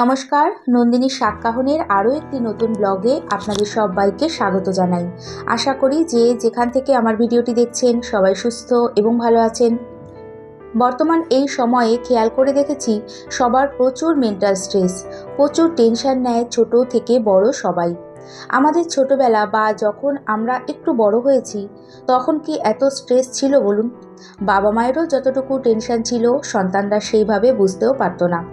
নমস্কার, নন্দিনী সাতকাহনের আরও একটি নতুন ব্লগে আপনাদের সবাইকে স্বাগত জানাই। আশা করি যে যেখান থেকে আমার ভিডিওটি দেখছেন সবাই সুস্থ এবং ভালো আছেন। বর্তমান এই সময়ে খেয়াল করে দেখেছি, সবার প্রচুর মেন্টাল স্ট্রেস প্রচুর টেনশন নেয় ছোট থেকে বড় সবাই। আমাদের ছোটবেলা বা যখন আমরা একটু বড় হয়েছি, তখন কি এত স্ট্রেস ছিল বলুন? বাবা মায়েরও যতটুকু টেনশন ছিল, সন্তানরা সেইভাবে বুঝতেও পারতো না।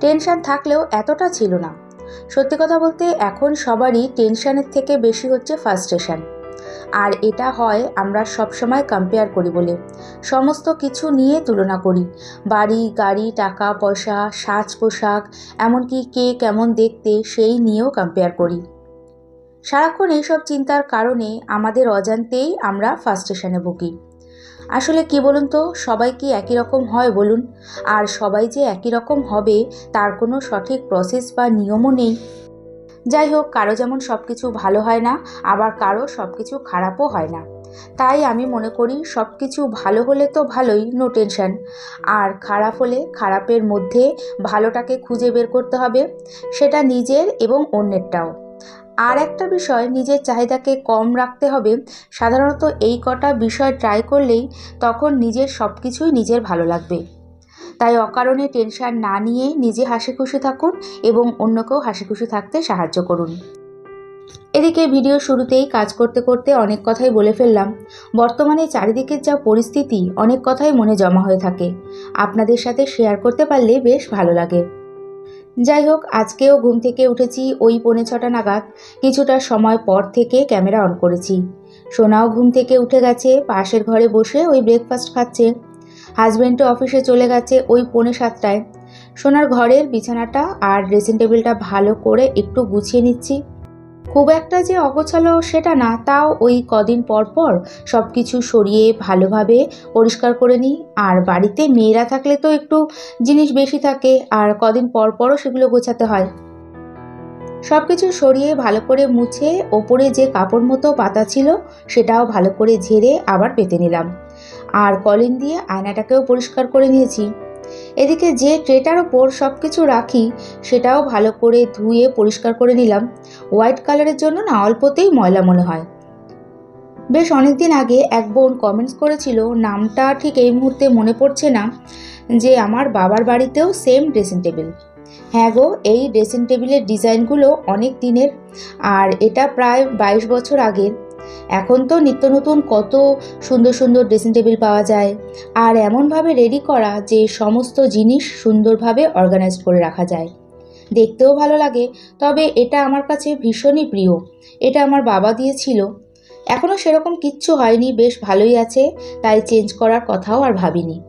টেনশন থাকলেও এতটা ছিল না। সত্যি কথা বলতে এখন সবারই টেনশনের থেকে বেশি হচ্ছে ফার্স্ট্রেশন আর এটা হয় আমরা সবসময় কম্পেয়ার করি বলে। সমস্ত কিছু নিয়ে তুলনা করি। বাড়ি, গাড়ি, টাকা, পয়সা সাজ পোশাক এমনকি কে কেমন দেখতে, সেই নিয়েও কম্পেয়ার করি। সারাক্ষণ এইসব চিন্তার কারণে আমাদের অজান্তেই আমরা ফার্স্ট্রেশনে ভুগি। আসলে কি বলুন তো, সবাই কি একই রকম হয় বলুন? আর সবাই যে একই রকম হবে, তার কোনো সঠিক প্রসেস বা নিয়মও নেই। যাই হোক, কারও যেমন সব কিছু ভালো হয় না, আবার কারও সব কিছু খারাপও হয় না। তাই আমি মনে করি সব কিছু ভালো হলে তো ভালোই নো টেনশন আর খারাপ হলে খারাপের মধ্যে ভালোটাকে খুঁজে বের করতে হবে, সেটা নিজের এবং অন্যেরটাও। আর একটা বিষয়, নিজের চাহিদাকে কম রাখতে হবে। সাধারণত এই কটা বিষয় ট্রাই করলেই তখন নিজের সব কিছুই নিজের ভালো লাগবে। তাই অকারণে টেনশন না নিয়ে নিজে হাসি খুশি থাকুন এবং অন্যকেও হাসি খুশি থাকতে সাহায্য করুন। এদিকে ভিডিও শুরুতেই কাজ করতে করতে অনেক কথাই বলে ফেললাম। বর্তমানে চারিদিকের যা পরিস্থিতি, অনেক কথাই মনে জমা হয়ে থাকে। আপনাদের সাথে শেয়ার করতে পারলে বেশ ভালো লাগে। যাই হোক, আজকেও ঘুম থেকে উঠেছি ওই পৌনে ছটা নাগাদ। কিছুটা সময় পর থেকে ক্যামেরা অন করেছি। সোনাও ঘুম থেকে উঠে গেছে, পাশের ঘরে বসে ওই ব্রেকফাস্ট খাচ্ছে। হাজব্যান্ডও অফিসে চলে গেছে ওই পৌনে সাতটায়। সোনার ঘরের বিছানাটা আর ড্রেসিং টেবিলটা ভালো করে একটু গুছিয়ে নিচ্ছি। খুব একটা যে অগোছালো সেটা না, তাও ওই কদিন পর পর সব কিছু সরিয়ে ভালোভাবে পরিষ্কার করে নিই। আর বাড়িতে মেয়েরা থাকলে তো একটু জিনিস বেশি থাকে, আর কদিন পর পরও সেগুলো গোছাতে হয়। সব কিছু সরিয়ে ভালো করে মুছে ওপরে যে কাপড় মতো পাতা ছিল, সেটাও ভালো করে ঝেড়ে আবার পেতে নিলাম। আর কলিন দিয়ে আয়নাটাকেও পরিষ্কার করে নিয়েছি। এদিকে যে ট্রেটার ওপর সব কিছু রাখি, সেটাও ভালো করে ধুয়ে পরিষ্কার করে নিলাম। হোয়াইট কালারের জন্য না অল্পতেই ময়লা মনে হয়। বেশ অনেক দিন আগে এক বোন কমেন্টস করেছিল, নামটা ঠিক এই মুহূর্তে মনে পড়ছে না, যে আমার বাবার বাড়িতেও সেম ড্রেসিং টেবিল হ্যাঁ গো, এই ড্রেসিং টেবিলের ডিজাইনগুলো অনেক দিনের, আর এটা প্রায় বাইশ বছর আগের। এখন তো নিত্য নতুন কত সুন্দর সুন্দর ড্রেসিং টেবিল পাওয়া যায়। আর এমনভাবে রেডি করা যে সমস্ত জিনিস সুন্দরভাবে অর্গানাইজ করে রাখা যায়। দেখতেও ভালো লাগে, তবে এটা আমার কাছে ভীষণই প্রিয়। এটা আমার বাবা দিয়েছিল। এখনও সেরকম কিচ্ছু হয়নি, বেশ ভালোই আছে, তাই চেঞ্জ করার কথাও আর ভাবিনি।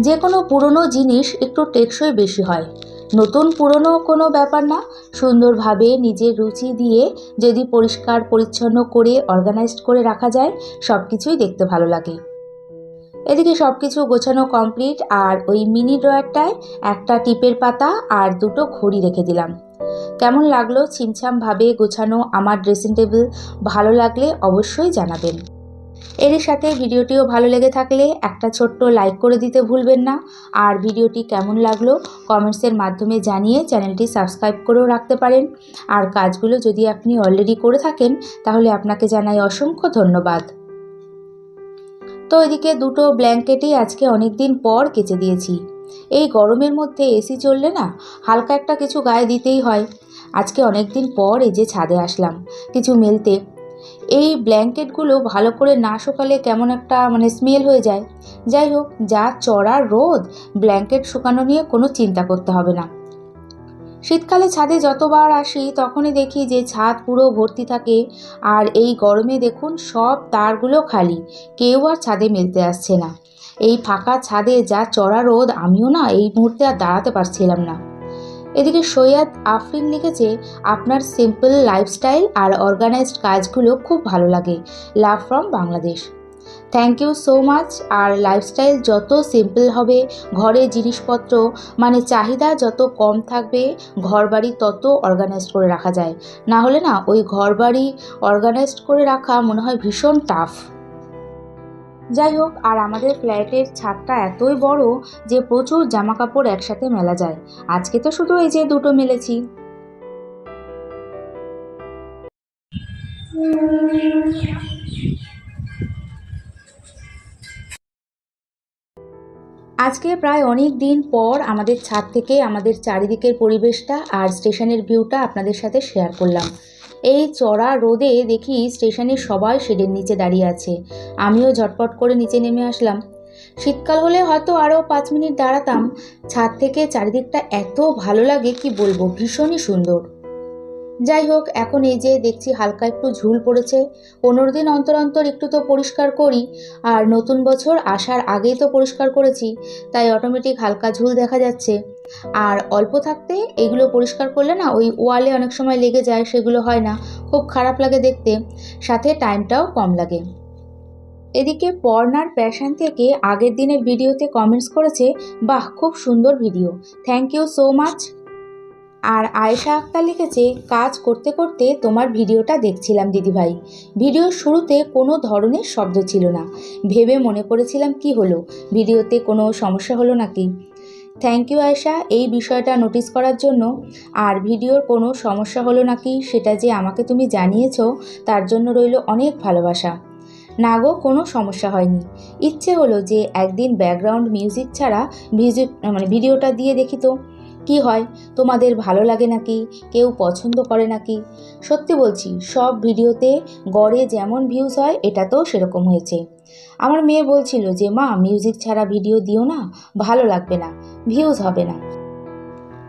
যে কোনো পুরনো জিনিস একটু টেকসই বেশি হয়। নতুন, পুরনো কোনো ব্যাপার না। সুন্দরভাবে নিজের রুচি দিয়ে যদি পরিষ্কার, পরিচ্ছন্ন করে অর্গানাইজড করে রাখা যায় সব কিছুই দেখতে ভালো লাগে। এদিকে সব কিছু গোছানো কমপ্লিট আর ওই মিনি ড্রয়ারটায় একটা টিপের পাতা আর দুটো ঘড়ি রেখে দিলাম। কেমন লাগল ছিমছামভাবে গোছানো আমার ড্রেসিং টেবিল ভালো লাগলে অবশ্যই জানাবেন। এরই সাথে ভিডিওটিও ভালো লেগে থাকলে একটা ছোট্ট লাইক করে দিতে ভুলবেন না। আর ভিডিওটি কেমন লাগল কমেন্টসের মাধ্যমে জানিয়ে চ্যানেলটি সাবস্ক্রাইব করেও রাখতে পারেন। আর কাজগুলো যদি আপনি অলরেডি করে থাকেন, তাহলে আপনাকে জানাই অসংখ্য ধন্যবাদ। তো এদিকে দুটো ব্ল্যাঙ্কেটই আজকে অনেক দিন পর কেচে দিয়েছি। এই গরমের মধ্যে এসি চললে না, হালকা একটা কিছু গায়ে দিতেই হয়। আজকে অনেক দিন পর এই যে ছাদে আসলাম। কিছু মেলতে এই ব্ল্যাঙ্কেটগুলো ভালো করে না শুকালে কেমন একটা মানে স্মেল হয়ে যায়। যাই হোক, যা চড়া রোদ, ব্ল্যাঙ্কেট শুকানো নিয়ে কোনো চিন্তা করতে হবে না। শীতকালে ছাদে যতবার আসি, তখনই দেখি যে ছাদ পুরো ভর্তি থাকে। আর এই গরমে দেখুন, সব তারগুলো খালি। কেউ আর ছাদে মেলতে আসছে না। এই ফাঁকা ছাদে যা চড়া রোদ, আমিও না এই মুহূর্তে আর দাঁড়াতে পারছিলাম না। এদিকে সৈয়দ আফরিন লিখেছে, আপনার সিম্পল লাইফস্টাইল আর অর্গানাইজড কাজগুলো খুব ভালো লাগে। Love from Bangladesh thank you so much R lifestyle যত সিম্পল হবে, ঘরে জিনিসপত্র মানে চাহিদা যত কম থাকবে, ঘরবাড়ি তত অর্গানাইজড করে রাখা যায়। না হলে না, ওই ঘরবাড়ি অর্গানাইজড করে রাখা মনে হয় ভীষণ টাফ যাই হোক, আর আমাদের ফ্ল্যাটের ছাদটা এতই বড় যে প্রচুর জামা কাপড় একসাথে মেলা যায়। আজকে তো শুধু এই যে দুটো মেলেছি। আজকে প্রায় অনেক দিন পর আমাদের ছাদ থেকে আমাদের চারিদিকের পরিবেশটা আর স্টেশনের ভিউটা আপনাদের সাথে শেয়ার করলাম। এই চড়া রোদে দেখি স্টেশনে সবাই শেডের নিচে দাঁড়িয়ে আছে। আমিও ঝটপট করে নিচে নেমে আসলাম। শীতকাল হলে হয়তো আরও পাঁচ মিনিট দাঁড়াতাম। ছাদ থেকে চারিদিকটা এত ভালো লাগে কি বলব? ভীষণই সুন্দর। যাই হোক, এখন এই যে দেখছি হালকা একটু ঝুল পড়েছে। পনেরো দিন অন্তর অন্তর একটু তো পরিষ্কার করি, আর নতুন বছর আসার আগেই তো পরিষ্কার করেছি, তাই অটোমেটিক হালকা ঝুল দেখা যাচ্ছে। আর অল্প থাকতে এগুলো পরিষ্কার করলে না, ওই ওয়ালে অনেক সময় লেগে যায়, সেগুলো হয় না, খুব খারাপ লাগে দেখতে। সাথে টাইমটাও কম লাগে। এদিকে পর্নার প্যাশন থেকে আগের দিনের ভিডিওতে কমেন্টস করেছে, বাহ, খুব সুন্দর video thank you so much আর আয়েশা আক্তার লিখেছে, কাজ করতে করতে তোমার ভিডিওটা দেখছিলাম দিদিভাই। ভিডিওর শুরুতে কোনো ধরনের শব্দ ছিল না। ভেবে মনে করেছিলাম কি হলো? ভিডিওতে কোনো সমস্যা হলো নাকি? Thank you Ayesha. এই বিষয়টা নোটিস করার জন্য। আর ভিডিওর কোনো সমস্যা হলো নাকি সেটা যে আমাকে তুমি জানিয়েছো, তার জন্য রইল অনেক ভালোবাসা। না গো, কোনো সমস্যা হয়নি। ইচ্ছে হলো যে একদিন ব্যাকগ্রাউন্ড মিউজিক ছাড়া মিউজিক মানে ভিডিওটা দিয়ে দেখি তো। কি হয়? তোমাদের ভালো লাগে নাকি? কেউ পছন্দ করে নাকি? সত্যি বলছি, সব ভিডিওতে গড়ে যেমন ভিউজ হয় এটা তো সেরকম হয়েছে। আমার মেয়ে বলছিল যে, মা মিউজিক ছাড়া ভিডিও দিও না, ভালো লাগবে না ভিউজ হবে না।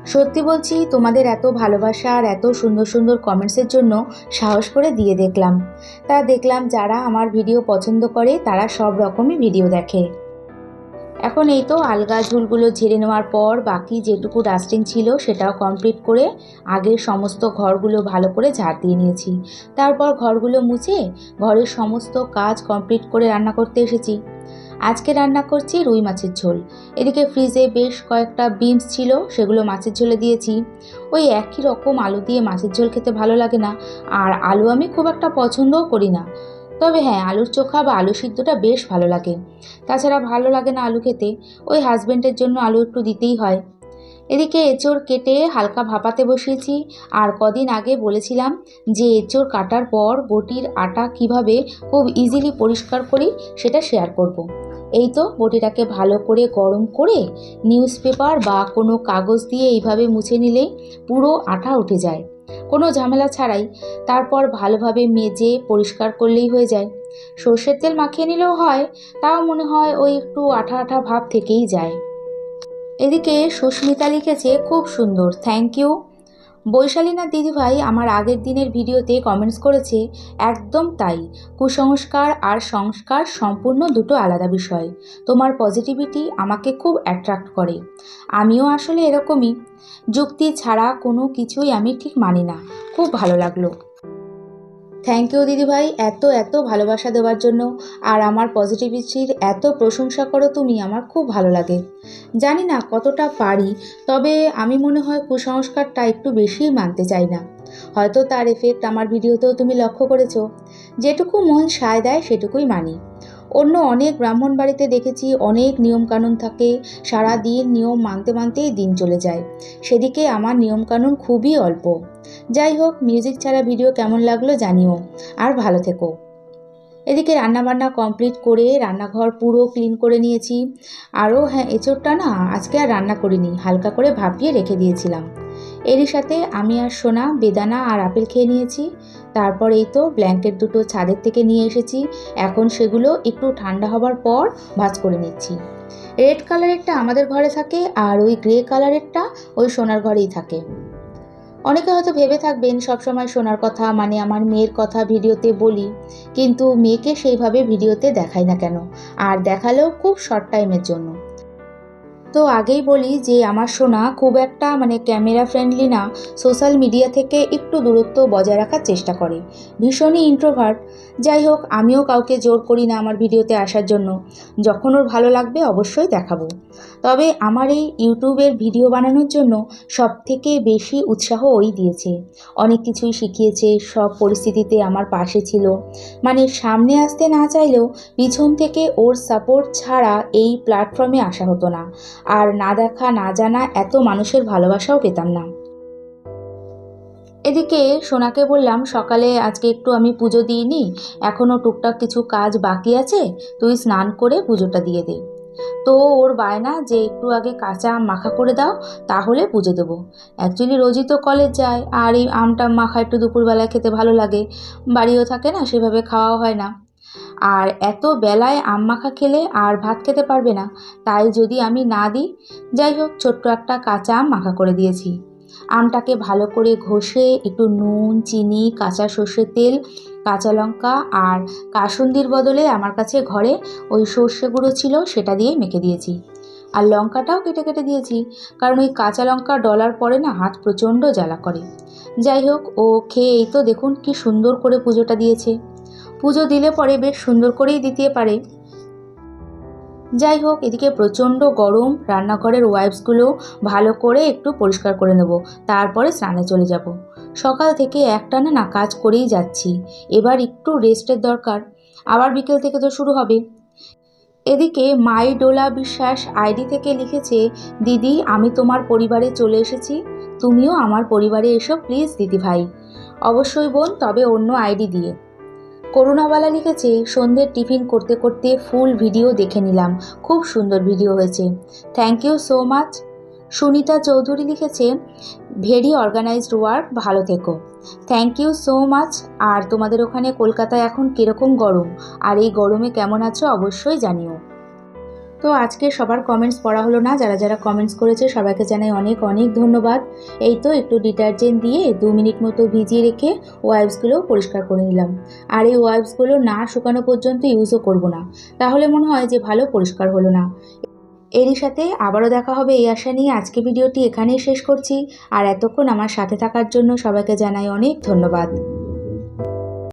সত্যি বলছি, তোমাদের এত ভালোবাসা আর এত সুন্দর সুন্দর কমেন্টসের জন্য সাহস করে দিয়ে দেখলাম। তা দেখলাম যারা আমার ভিডিও পছন্দ করে, তারা সব রকমই ভিডিও দেখে। এখন এই তো আলগা ঝুলগুলো ঝেড়ে নেওয়ার পর বাকি যেটুকু ডাস্টিং ছিল সেটাও কমপ্লিট করে আগের সমস্ত ঘরগুলো ভালো করে ঝাড় দিয়ে নিয়েছি। তারপর ঘরগুলো মুছে ঘরের সমস্ত কাজ কমপ্লিট করে রান্না করতে এসেছি। আজকে রান্না করছি রুই মাছের ঝোল। এদিকে ফ্রিজে বেশ কয়েকটা বিনস ছিল, সেগুলো মাছের ঝোলে দিয়েছি। ওই একই রকম আলু দিয়ে মাছের ঝোল খেতে ভালো লাগে না, আর আলু আমি খুব একটা পছন্দও করি না। তবে হ্যাঁ আলুর চোখা বা আলু সিদ্ধটা বেশ ভালো লাগে। তাছাড়া ভালো লাগে না আলু খেতে, ওই হাজব্যান্ডের জন্য আলু একটু দিতেই হয়। এদিকে এঁচোড় কেটে হালকা ভাপাতে বসিয়েছি। আর কদিন আগে বলেছিলাম যে এঁচোড় কাটার পর বটির আটা কীভাবে খুব ইজিলি পরিষ্কার করি সেটা শেয়ার করব। এই তো বটিটাকে ভালো করে গরম করে নিউজ পেপার বা কোনো কাগজ দিয়ে এইভাবে মুছে নিলেই পুরো আটা উঠে যায়। কোনো ঝামেলা ছাড়াই তারপর ভালোভাবে মেজে পরিষ্কার করলেই হয়ে যায়। সর্ষের তেল মাখিয়ে নিলেও হয়, তাও মনে হয় ওই একটু আঠা আঠা ভাব থেকেই যায়। এদিকে সুস্মিতা লিখেছে, খুব সুন্দর থ্যাংক ইউ বৈশালীনাথ দিদিভাই আমার আগের দিনের ভিডিওতে কমেন্টস করেছে, একদম তাই। কুসংস্কার আর সংস্কার সম্পূর্ণ দুটো আলাদা বিষয়। তোমার পজিটিভিটি আমাকে খুব অ্যাট্রাক্ট করে। আমিও আসলে এরকমই। যুক্তি ছাড়া কোনো কিছুই আমি ঠিক মানি না। খুব ভালো লাগল। থ্যাংক ইউ দিদিভাই, এত এত ভালোবাসা দেওয়ার জন্য। আর আমার পজিটিভিটির এত প্রশংসা করো তুমি, আমার খুব ভালো লাগে। জানি না কতটা পারি, তবে আমি মনে হয় কুসংস্কারটা একটু বেশিই মানতে চাই না। হয়তো তার এফেক্ট আমার ভিডিওতেও তুমি লক্ষ্য করেছ। যেটুকু মন সায় দেয়, সেটুকুই মানি। অন্য অনেক ব্রাহ্মণ বাড়িতে দেখেছি অনেক নিয়মকানুন থাকে। সারা দিন নিয়ম মানতে মানতেই দিন চলে যায়। সেদিকে আমার নিয়মকানুন খুবই অল্প। যাই হোক মিউজিক ছাড়া ভিডিও কেমন লাগল জানিও। আর ভালো থেকো। এদিকে রান্নাবান্না কমপ্লিট করে রান্নাঘর পুরো ক্লিন করে নিয়েছি। আরও হ্যাঁ এঁচোড়টা না, আজকে আর রান্না করিনি, হালকা করে ভাপিয়ে রেখে দিয়েছিলাম। এরই সাথে আমি আর সোনা, বেদানা আর আপেল খেয়ে নিয়েছি। তারপর এই তো ব্ল্যাঙ্কেট দুটো ছাদের থেকে নিয়ে এসেছি। এখন সেগুলো একটু ঠান্ডা হবার পর ভাজ করে নিচ্ছি। রেড কালারেরটা আমাদের ঘরে থাকে আর ওই গ্রে কালারেরটা ওই সোনার ঘরেই থাকে। অনেকে হয়তো ভেবে থাকবেন, সবসময় সোনার কথা মানে আমার মেয়ের কথা ভিডিওতে বলি, কিন্তু মেয়েকে সেইভাবে ভিডিওতে দেখাই না কেন? আর দেখালেও খুব শর্ট টাইমের জন্য। তো আগেই বলি যে আমার সোনা খুব একটা মানে ক্যামেরা ফ্রেন্ডলি না সোশ্যাল মিডিয়া থেকে একটু দূরত্ব বজায় রাখার চেষ্টা করে। ভীষণই ইন্ট্রোভার্ট যাই হোক, আমিও কাউকে জোর করি না আমার ভিডিওতে আসার জন্য। যখন ওর ভালো লাগবে অবশ্যই দেখাবো। তবে আমার এই ইউটিউবের ভিডিও বানানোর জন্য সব থেকে বেশি উৎসাহ ওই দিয়েছে। অনেক কিছুই শিখিয়েছে, সব পরিস্থিতিতে আমার পাশে ছিল। মানে সামনে আসতে না চাইলেও পিছন থেকে ওর সাপোর্ট ছাড়া এই প্ল্যাটফর্মে আসা হতো না। আর না দেখা, না জানা এত মানুষের ভালোবাসাও পেতাম না। এদিকে সোনাকে বললাম, সকালে আজকে একটু আমি পুজো দিইনি এখনও টুকটাক কিছু কাজ বাকি আছে, তুই স্নান করে পুজোটা দিয়ে দে। তো ওর বায়না যে একটু আগে কাঁচা আম মাখা করে দাও, তাহলে পুজো দেবো। অ্যাকচুয়ালি রোজই তো কলেজ যায়, আর এই আমটা মাখা একটু দুপুরবেলায় খেতে ভালো লাগে। বাড়িও থাকে না, সেভাবে খাওয়াও হয় না। আর এত বেলায় আম মাখা খেলে আর ভাত খেতে পারবে না। তাই যদি আমি না দিই, যাই হোক, ছোট্ট একটা কাঁচা আম মাখা করে দিয়েছি। আমটাকে ভালো করে ঘষে একটু নুন, চিনি, কাঁচা সর্ষের তেল, কাঁচা লঙ্কা আর কাসুন্দির বদলে আমার কাছে ঘরে ওই সর্ষে গুঁড়ো ছিল সেটা দিয়ে মেখে দিয়েছি। আর লঙ্কাটাও কেটে কেটে দিয়েছি, কারণ ওই কাঁচা লঙ্কা ডলার পরে না হাত প্রচণ্ড জ্বালা করে। যাই হোক, ও খেয়ে এই তো দেখুন কি সুন্দর করে পুজোটা দিয়েছে। পুজো দিলে পরে বেশ সুন্দর করেই দিতে পারে। যাই হোক, এদিকে প্রচণ্ড গরম, রান্নাঘরের ওয়াইপসগুলো ভালো করে একটু পরিষ্কার করে নেব, তারপরে স্নানে চলে যাব। সকাল থেকে একটানা না কাজ করেই যাচ্ছি, এবার একটু রেস্টের দরকার, আবার বিকেল থেকে তো শুরু হবে। এদিকে মাই ডোলা বিশ্বাস আইডি থেকে লিখেছে, দিদি, আমি তোমার পরিবারে চলে এসেছি, তুমিও আমার পরিবারে এসো, প্লিজ দিদি ভাই অবশ্যই বোন, তবে অন্য আইডি দিয়ে। করুণাবালা লিখেছে সন্ধ্যের টিফিন করতে করতে ফুল ভিডিও দেখে নিলাম। খুব সুন্দর ভিডিও হয়েছে। Thank you so much Sunita Chowdhury লিখেছে ভেরি অর্গানাইজড ওয়ার্ক ভালো থেকো। থ্যাংক ইউ সো মাচ আর তোমাদের ওখানে কলকাতায় এখন কীরকম গরম? আর এই গরমে কেমন আছো অবশ্যই জানিও। তো আজকে সবার কমেন্টস পড়া হলো না। যারা যারা কমেন্টস করেছে, সবাইকে জানাই অনেক অনেক ধন্যবাদ। এই তো একটু ডিটারজেন্ট দিয়ে দু মিনিট মতো ভিজিয়ে রেখে ওয়াইপসগুলো পরিষ্কার করে নিলাম। আর এই ওয়াইপসগুলো না শুকানো পর্যন্ত ইউজও করব না। তাহলে মনে হয় যে ভালো পরিষ্কার হলো না। এরই সাথে আবারও দেখা হবে এই আশা নিয়ে। আজকে ভিডিওটি এখানেই শেষ করছি। আর এতক্ষণ আমার সাথে থাকার জন্য সবাইকে জানাই অনেক ধন্যবাদ।